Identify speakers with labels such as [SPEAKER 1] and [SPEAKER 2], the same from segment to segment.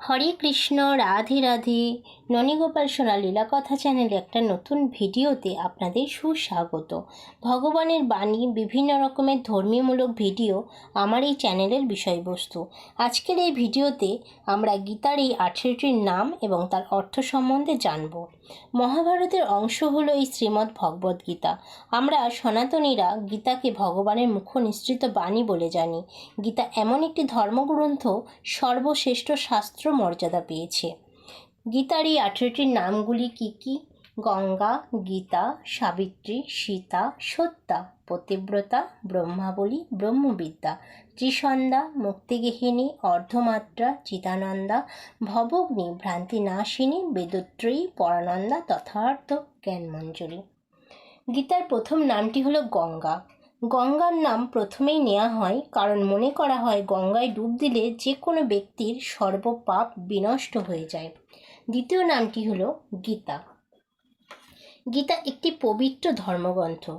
[SPEAKER 1] হরে কৃষ্ণ রাধে রাধে। ননীগোপাল সোনা লীলা কথা চ্যানেলে একটা নতুন ভিডিওতে আপনাদের সুস্বাগত। ভগবানের বাণী, বিভিন্ন রকমের ধর্মীয়মূলক ভিডিও আমার এই চ্যানেলের বিষয়বস্তু। আজকের এই ভিডিওতে আমরা গীতার এই আঠেরোটির নাম এবং তার অর্থ সম্বন্ধে জানব। মহাভারতের অংশ হলো এই শ্রীমদ্ ভগবদ্ গীতা। আমরা সনাতনীরা গীতাকে ভগবানের মুখ নিঃসৃত বাণী বলে জানি। গীতা এমন একটি ধর্মগ্রন্থ সর্বশ্রেষ্ঠ শাস্ত্র মর্যাদা পেয়েছে। গীতার এই আঠেরোটির নামগুলি কি কি? গঙ্গা, গীতা, সাবিত্রী, সীতা সত্যা পতিব্রতা, ব্রহ্মাবলী, ব্রহ্মবিদ্যা, ত্রিসন্ধ্যা মুক্তিগেহিনী অর্ধমাত্রা চিতানন্দা ভবগ্নি, ভ্রান্তিনাশিনী বেদত্রয়ী পরানন্দা তথার্থ জ্ঞানমঞ্জুরি। গীতার প্রথম নামটি হলো গঙ্গা। গঙ্গার নাম প্রথমেই নেওয়া হয় কারণ মনে করা হয় গঙ্গায় ডুব দিলে যে কোনো ব্যক্তির সর্বপাপ বিনষ্ট হয়ে যায়। দ্বিতীয় নামটি হলো গীতা। গীতা একটি পবিত্র ধর্মগ্রন্থ।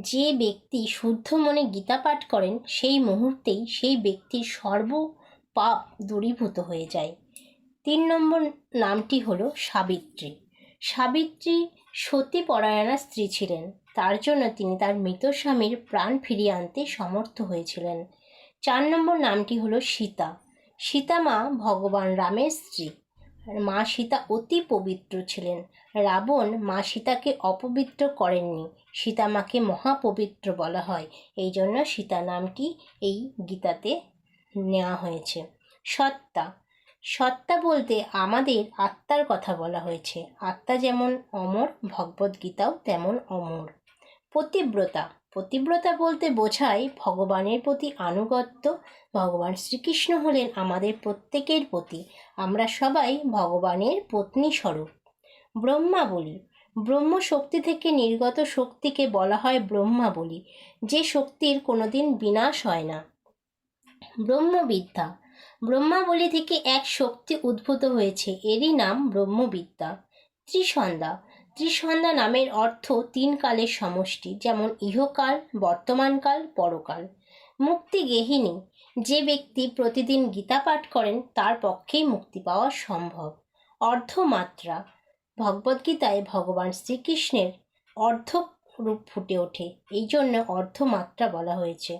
[SPEAKER 1] যে ব্যক্তি শুদ্ধ মনে গীতা পাঠ করেন, সেই মুহূর্তেই সেই ব্যক্তির সর্ব পাপ দূরীভূত হয়ে যায়। তিন নম্বর নামটি হল সাবিত্রী। সাবিত্রী সতী পরায়ণা স্ত্রী ছিলেন। তার জন্য তিনি তার মৃত স্বামীর প্রাণ ফিরিয়ে আনতে সমর্থ হয়েছিলেন। চার নম্বর নামটি হলো সীতা। সীতা মা ভগবান রামের স্ত্রী। মা সীতা অতি পবিত্র ছিলেন। রাবণ মা সীতাকে অপবিত্র করেননি। সীতা মাকে মহাপবিত্র বলা হয়। এই জন্য সীতা নামটি এই গীতাতে নেওয়া হয়েছে। সত্তা। সত্তা বলতে আমাদের আত্মার কথা বলা হয়েছে। আত্মা যেমন অমর, ভগবদ্গীতাও তেমন অমর। পতিব্রতা। পতিব্রতা বলতে বোঝায় ভগবানের প্রতি আনুগত্য, ভগবান শ্রীকৃষ্ণ হলেন আমাদের প্রত্যেকের প্রতি আমরা সবাই ভগবানের পত্নী স্বরূপ। ব্রহ্মা বলি, ব্রহ্ম শক্তি থেকে নির্গত শক্তিকে বলা হয় ব্রহ্মা বলি, যে শক্তির কোনোদিন বিনাশ হয় না। ব্রহ্মবিদ্যা, ব্রহ্মাবলী থেকে এক শক্তি উদ্ভূত হয়েছে, এরই নাম ব্রহ্মবিদ্যা। ত্রিসন্ধ্যা ত্রিসন্ধ্যা নামের অর্থ তিন কালের সমষ্টি, যেমন ইহকাল, বর্তমানকাল, পরকাল। মুক্তি গেহিনী যে ব্যক্তি প্রতিদিন গীতা পাঠ করেন, তার পক্ষেই মুক্তি পাওয়া সম্ভব। অর্ধমাত্রা, ভগবদ্গীতায় ভগবান শ্রীকৃষ্ণের অর্ধ রূপ ফুটে ওঠে এই জন্য অর্ধমাত্রা বলা হয়েছে।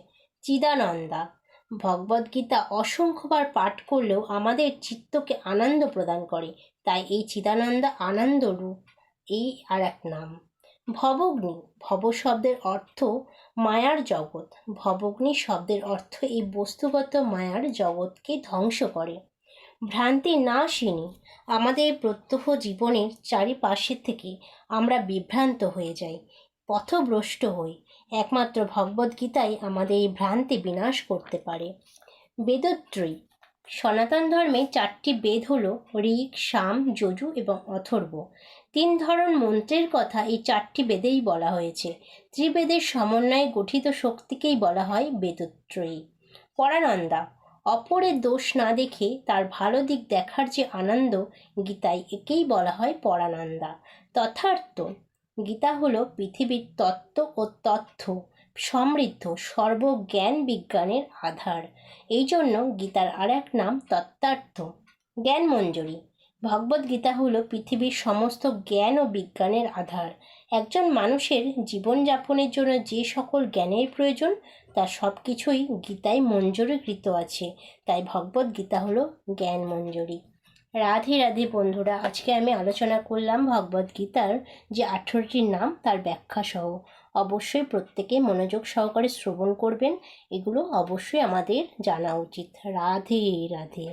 [SPEAKER 1] চিদানন্দা, ভগবদ্গীতা অসংখ্যবার পাঠ করলেও আমাদের চিত্তকে আনন্দ প্রদান করে, তাই এই চিদানন্দা আনন্দ রূপ এই আর এক নাম। ভবগ্নি, ভব শব্দের অর্থ মায়ার জগৎ। ভবগ্নি শব্দের অর্থ এই বস্তুগত মায়ার জগৎকে ধ্বংস করে। ভ্রান্তি না শিনি, আমাদের প্রত্যহ জীবনের চারিপাশে থেকে আমরা বিভ্রান্ত হয়ে যাই, পথভ্রষ্ট হই। একমাত্র ভগবদ্গীতাই আমাদের এই ভ্রান্তি বিনাশ করতে পারে। বেদত্রয়ী, সনাতন ধর্মে চারটি বেদ হল ঋক সাম, যজু এবং অথর্ব। তিন ধরন মন্ত্রের কথা এই চারটি বেদেই বলা হয়েছে। ত্রিবেদের সমন্বয়ে গঠিত শক্তিকেই বলা হয় বেদত্রয়ী। পরানন্দা, অপরের দোষ না দেখে তার ভালো দিক দেখার যে আনন্দ গীতায় একেই বলা হয় পরানন্দা। তথার্থ, গীতা হলো পৃথিবীর তত্ত্ব ও তথ্য সমৃদ্ধ সর্বজ্ঞান বিজ্ঞানের আধার। এই জন্য গীতার আর এক নাম তত্ত্বার্থ জ্ঞান মঞ্জুরি ভগবদ্গীতা হলো পৃথিবীর সমস্ত জ্ঞান ও বিজ্ঞানের আধার। একজন মানুষের জীবনযাপনের জন্য যে সকল জ্ঞানের প্রয়োজন, তা সব কিছুই গীতায় মঞ্জুরিকৃত আছে। তাই ভগবদ্গীতা হলো জ্ঞান মঞ্জুরি। রাধে রাধে বন্ধুরা, আজকে আমি আলোচনা করলাম ভগবদ্গীতার যে আঠেরোটির নাম, তার ব্যাখ্যা সহ। অবশ্যই প্রত্যেকে মনোযোগ সহকারে শ্রবণ করবেন। এগুলো অবশ্যই আমাদের জানা উচিত। রাধে রাধে।